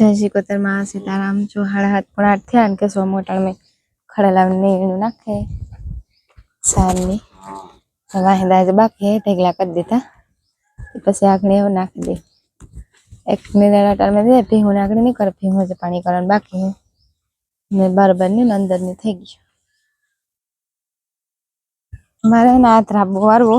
જય શ્રી કોતરમાં સીતારામ જો હાડા હાથ પણ હાથ થયા ને કે સો મોટણ મેં ખડેલા નીણું નાખે સારની વાહિંદા જે બાકી હે ઢેગલા કરી દીધા પછી આગળ એવું નાખી દે એક મિનિટ અટારમાં દે ભીહું આગળ નહીં કરે ભીહું જે પાણી કરવાનું બાકી હે ને બરાબર ને અંદરની થઈ ગયું મારે ના હાથ રાબો વારવો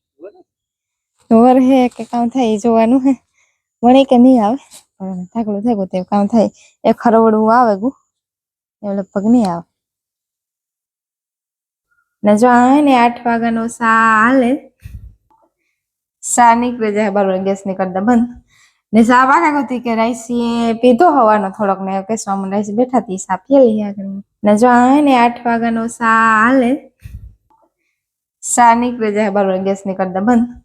વર હે કે કામ થાય એ જોવાનું હે વણે કે નહીં આવે પણ ઢાકડું થાય તે કામ થાય એ ખરવડવું આવે ગુ એ લગભગ નહીં આવે ને જો આવે ને આઠ વાગ્યાનો સા હાલે સા નીકળી જાય બરોબર ગેસ નીકળ દે બંધ ને સા વાગા હતી કે રાઈસીએ પીધો હવાનો થોડોક ને કે સ્વામી રાઈસી બેઠા હતી સા પીએલી આગળ ને જો આવે ને આઠ વાગ્યાનો સા હાલે સા નીકળી જાય બરોબર ગેસ નીકળ દે બંધ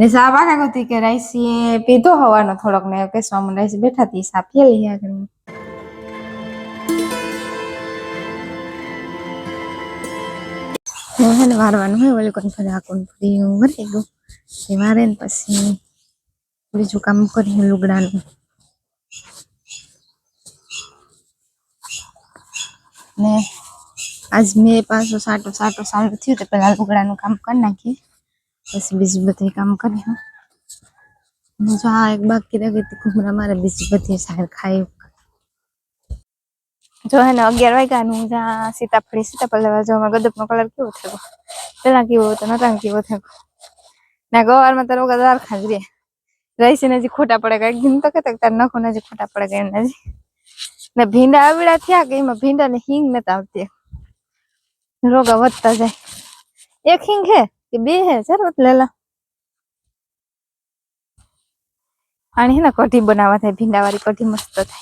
ને સાવા ગગટી કે રાઈસી પીતો હોવાનો થોડક મે કેસવાનું રાઈસી બેઠાતી સાફ કરી લી આખરી હોને મારવાનું હોય ઓલી કોન પરાકું પડી ઉમર ગયો એ મારેન પછી થોડું કામ કરી લુકડાનું ને આજ મે પાછો સાટો સાટો સાંભળ્યું તો પહેલા લુકડાનું કામ કરી નાખી बस बीस बत्ती काम कर हाँ एक बार किधर गई थी कुमरा मारे बत्ती शायद खाई जो है ना अग्यार वाई गानू जा सीता फड़ी सीता पल जो मैं गदप नो कलर की होते गो तो ना की होते तो ना तंग तो की होते गो ना गो और मतलब गदार खाज रही है रही से जी खोटा पड़ेगा एक दिन तक तो तक तर ना खोना जी खोटा पड़ेगा ना जी ना भिंडा अविड़ा थी आ गई मैं भिंडा ने हिंग में तावती है रोग अवत्ता जाए एक हिंग है કે બે હે જરૂર લેલા આની હે ને કઢી બનાવવા થાય ભીંડા વાળી કઢી મસ્ત થાય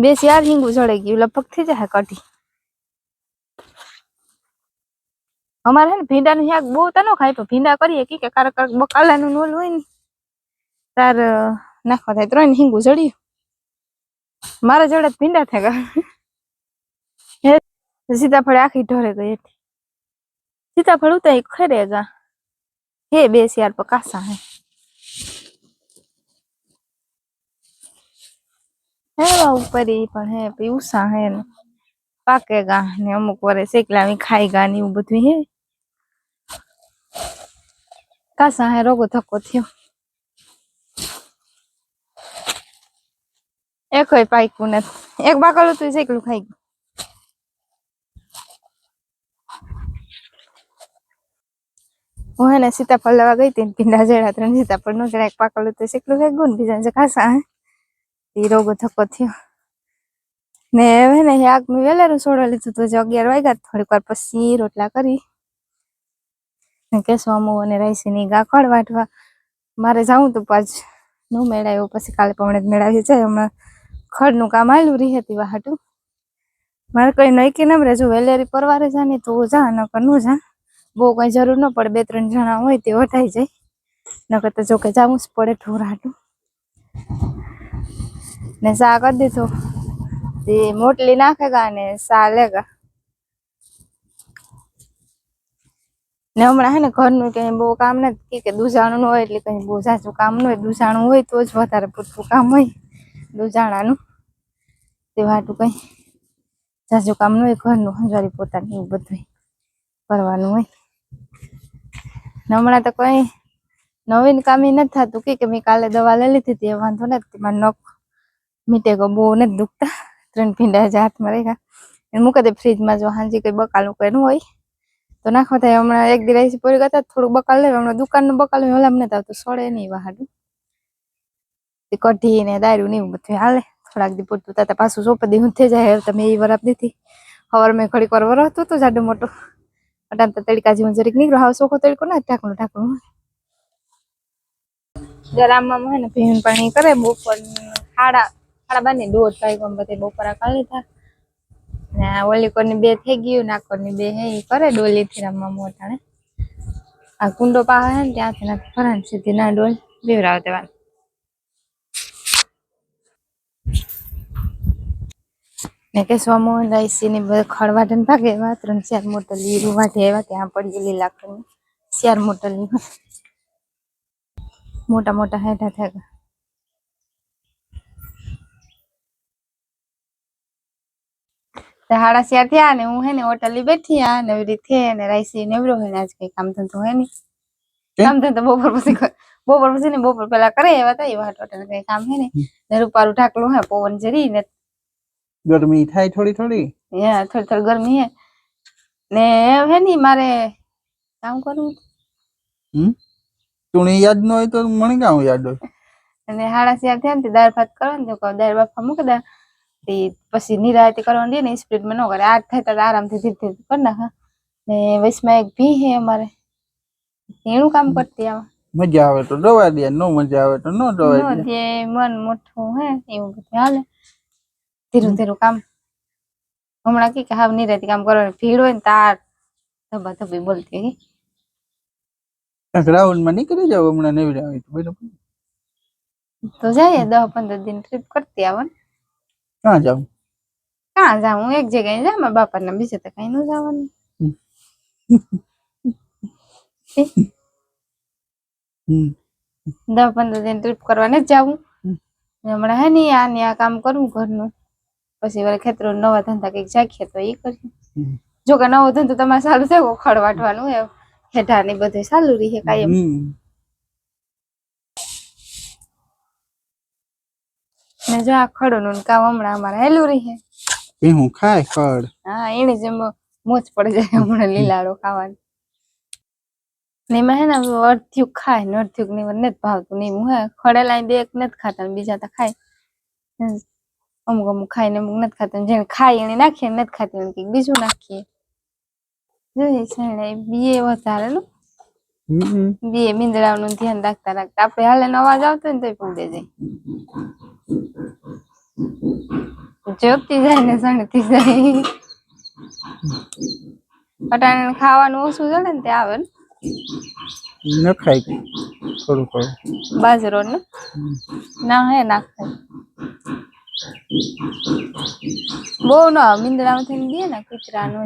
બે ચાર હિંગુ જળે ગયું લપક થઈ જાય કઢી અમારે હે ને ભીંડાનું શાક બહુ તનો ખાય પણ ભીંડા કરીએ કે કારક કારક બકાલાનું નોલ હોય ને તાર નાખવા થાય ત્રણ હિંગુ જળ્યું મારા જોડે ભીંડા થયા સીતાફળ આખી ઢોરે ગઈ હતી સીતાફળ ઉતારી ગા હે બે શિયાર પર કાસા હે હેવા ઉપર ઈ પણ હે પછી ઉષા હે ને પાકે ગા ને અમુક વરે શેકલાવી ખાઈ ગા ને એવું બધું હે કાસા હે રોગો ધક્કો થયો એક હોય પાક્યું નથી એક બાકડું તું શેકલું ખાઈ ગયું वहाँ सीताफल लगा गई तीन पिंडा जे रात सीताफल नो जरा पाकल तो सीख एक गुण भी जाए खास है रोग थको थियो ने हे ने हे आग सोड़ लीधु तो जो अगियार वगैरह थोड़ी वार पी रोटला करी केशव अमु ने रहसी नहीं गाखड़ मार जाऊँ तो पाज नु मेड़ा पे काले पमने मेड़ा जाए हमें खड़ नु काम आलू रही थी वहाटू मैं कहीं नही कि नाम रे जो वेलरी पर जाने तो जा न कर जा બો ગઈ જરૂર ન પડે બે ત્રણ જણા હોય તે ઉઠાઈ જાય નકર તો જો કે જામુસ પડે ઠોરાટ ને સાગડ દેતો તે મોટલી નાખેગા ને સાલેગા ને હમણા હને ઘર નું કે બહુ કામ ન થ કે દુજાણું ન હોય એટલે કઈ બહુ જાજુ કામ ન હોય દુજાણું હોય તો જ વધારે પુટપુ કામ હોય દુજાણાનું તે વાટુ કઈ જાજુ કામ ન હોય ઘર નું સંભાળી પોતાની ઉભડવી પરવાનું હોય હમણાં તો કોઈ નવીન કામી નથી થતું કે મેં કાલે દવા લઈ લીધી હતી વાંધો નથી મારે નખ મીટે ગો બહુ નથી દુખતા ત્રણ ભીંડા જ હાથમાં રેખા એને મૂકે દે ફ્રીજમાં જો હાંજી કંઈ બકાલું કંઈ હોય તો નાખવા થાય હમણાં એક દિવસ પૂરી કરતા થોડુંક બકાલ લેવા હમણાં દુકાનનું બકાલ હોય હલામ નથી આવતું સડે નહીં વાહાડું કઢી ને દારૂ ને એવું બધું હાલે થોડાક દી પૂરતું તા પાછું સોંપી દીધું થઈ જાય તમે એ વરાપ દીધી હવાર મેં ઘડીક વાર વરસતું હતું જાડું મોટું અટાણ તો તડકાજી હું જરીક નીકળો હાવ સોખો તડકો ના ઢાંકણું ઢાંકણું ગરામમાં હે ને ભીણ પાણી કરે બપોર સાડા સાડા બાર ને દોઢ વાગ્યા બધે બપોરા કરી લીધા ને ઓલી કોરની બે થઈ ગયું નાકોરની બે હે કરે ડોલી થી રમવા મોટાણે આ કુંડો પાસે હે ને ત્યાંથી નાખી ફરાણ સીધી ના ડોલ બીવરાવ દેવાનું ને કે સોમો લાઈસી ને બધું ભાગે એવા ત્રણ ચાર મોટો લીરું વાઢે એવા ત્યાં પડી લીલા કરીને ચાર મોટો લીરું મોટા મોટા હેઠા થયા હાડા શિયાર થયા ને હું હે ને હોટલ ની બેઠી આ નવી રીતે ને રાઈસી નેવરો હોય ને આજ કઈ કામ ધંધો હે ને કામ ધંધો બપોર પછી બપોર પછી ને બપોર પેલા કરે એવા તા એવા હોટલ કઈ કામ હે ને ને રૂપારું ઢાકલું હે પવન જરી ને ગરમી થાય થોડી થોડી હા થોડી થોડી ગરમી હે ને હે ની મારે કામ કરવું હમ તું યાદ ન હોય તો મને કામ યાદ હોય અને હાડા શિયાળ થયા ને દાળ ભાત કરો ને દાળ બાફા મૂકી દે તે પછી નિરાયતી કરવાની દે ને સ્પીડમાં ન કરે આ થાય તો આરામથી ધીરે ધીરે કરી નાખે ને વૈશમાં એક ભી હે અમારે એનું કામ કરતી આવા મજા આવે તો દવા દે નો મજા આવે તો નો દવા દે મન મોઠું હે એવું બધું હાલે धीरे धीरे काम हम की नहीं रहती काम करो फिर तार तब तब भी बोलती है अगला करे जाओ हमने नहीं बिरयानी तो बिरयानी तो जाए दो अपन दो दिन ट्रिप करती है अपन कहाँ जाऊँ कहाँ जाऊँ एक जगह ही जाऊँ मैं बाप अपन से तो कहीं नहीं जाऊँ हम्म दो अपन दो दिन ट्रिप करवाने जाऊँ हमने है नहीं यार नया काम करूँ घर में કસી વાલે ખેતરો નો નવો ધંધો કઈ જાખે તો ઈ કરી જો કે નવો ધંધો તમારું ચાલુ છે ઉખાડવાડવાનું હે દાની બધી ચાલુ રહી છે કાયમ મે જો આખડો નું કાવ હમણા અમારે હેલુ રહી છે કે હું ખાય કડ હા એની જેમ મૂચ પડી જાય હમણે લીલાડો ખાવા લીમે હે નવર્ત્યુ ખાય નવર્ત્યુ નેવ નેત ભાવ નહીં મુખ ખોડે લાઈ દે એક નેત ખાતા બીજા તો ખાય અમુક અમુક ખાઈને અમુક નથી ખાતા જેને ખાઈ એને નાખીએ નથી ખાતી એને કંઈક બીજું નાખીએ જોઈએ છેણે બીએ વધારેલું બીએ નું ધ્યાન રાખતા રાખતા આપડે હાલે નો અવાજ આવતો ને તોય પૂગે જાય જોતી જાય ને સણતી જાય અટાણે ખાવાનું ઓછું જડે ને તે આવે ને નખાય થોડું થોડું બાજરો ને ના હે નાખાય બહુ ન મિંદડામાં થઈને દે ને કૂતરા નો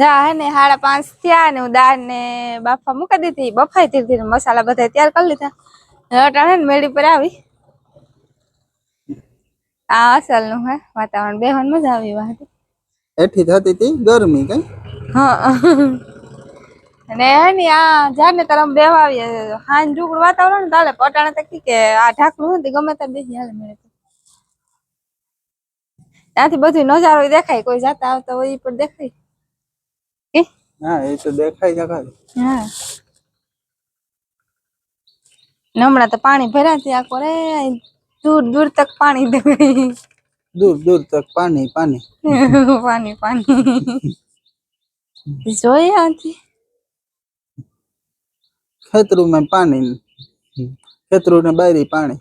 જા હે ને સાડા પાંચ થયા ને હું દાળ ને બાફા મૂકી દીધી બફાઈ ધીરે ધીરે મસાલા બધા તૈયાર કરી લીધા અટાણે ને મેળી પર આવી આ અસલ નું હે વાતાવરણ બેહન મજા આવી વાત એઠી થતી હતી ગરમી કઈ હા અને એની આ ને જાને તરમ બેવાવીએ હાન ઢુકડું વાતાવરણ તાલે પટાણે તકી કે આ ઢાકણું હતી ગમે ત્યાં બેસી હાલે મળે ત્યાંથી બધું નજારો દેખાય કોઈ જાતા આવતા હોય પણ દેખાય હમણાં તો પાણી ભરાતી આ કોરે દૂર દૂર તક પાણી દેખાય દૂર દૂર તક પાણી પાણી પાણી પાણી જોઈએ આથી ખેતરુમાં પાણી ખેતરુ ને બારી પાણી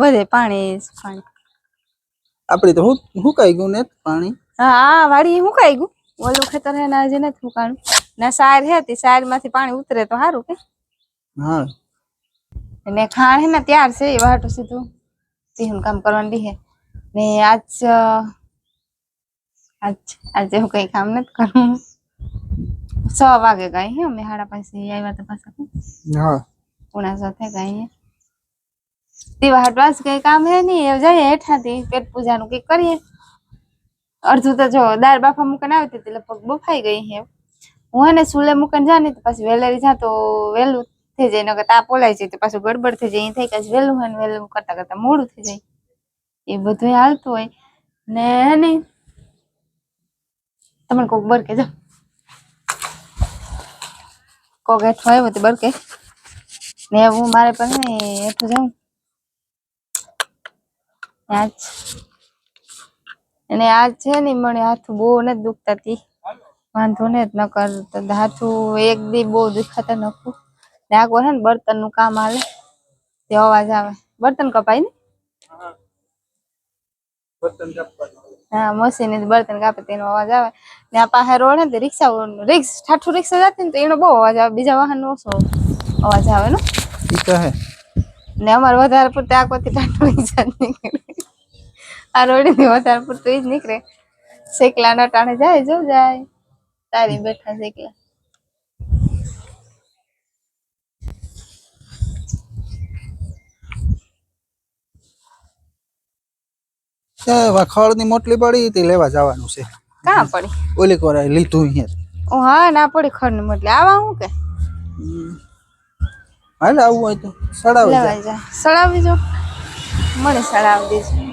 બધે પાણી પાણી આપડી તો હુકાઈ ગયું ને પાણી હા વાડી હુકાઈ ગયું ઓલું ખેતર હે ના જે નથી હુકાણું ના સાર હે તે સાર માંથી પાણી ઉતરે તો સારું કે હા ને ખાણ હે ને ત્યાર છે એ વાટું સીધું તીહું કામ કરવાની હે ને આજ આજ આજે હું કઈ કામ નથી કરવું છ વાગે ગઈ હે અમે સાડા પાંચે આવ્યા તો પાછા હા કોણા સાથે કઈ તે હટવાસ કઈ કામ હે નહીં એવું જઈએ હેઠાથી પેટ પૂજાનું કઈ કરીએ અડધું તો જો દાળ બાફા મૂકીને આવતી હતી લગભગ બફાઈ ગઈ હે હું એને સુલે મૂકીને જાને તો પછી વેલેરી જા તો વહેલું થઈ જાય નકર તાપ ઓલાઈ જાય તો પાછું ગડબડ થઈ જાય એ થાય કે વહેલું હોય ને વહેલું કરતા કરતા મોડું થઈ જાય એ બધું હાલતું હોય ને નહીં તમને કોક બર કે જાઓ કોક હેઠું આવ્યું હતું બળકે ને હું મારે પણ નહીં હેઠું જાઉં આજ અને આજ છે ને મને હાથ બહુ નથી દુખતા તી વાંધો ને જ ન કરતા હાથું એક દી બહુ દુખાતા નખું ને આ કોને બર્તન નું કામ હાલે તે અવાજ આવે બર્તન કપાય ને બર્તન કપાય હા મશીન બળતણ કાપે તેનો અવાજ આવે ને આ પાસે રોડ ને રિક્ષા રિક્ષ ઠાઠું રિક્ષા જતી ને તો એનો બહુ અવાજ આવે બીજા વાહન નો ઓછો અવાજ આવે ને એ તો હે ને અમારે વધારે પૂરતી આ કોથી ઠાઠું રિક્ષા નીકળે આ રોડ ની વધારે પૂરતું એ જ નીકળે શેકલા ટાણે જાય જો જાય તારી બેઠા શેકલા વખાળની મોટલી પડી હતી લેવા જવાનું છે કાં પડી ઓલી કોરા લીધું અહીંયા ઓ હા ના પડી ખંડ મોટલી આવા હું કે હાલ આવું હોય તો સડાવી જા સડાવી જો મને સડાવી દેજો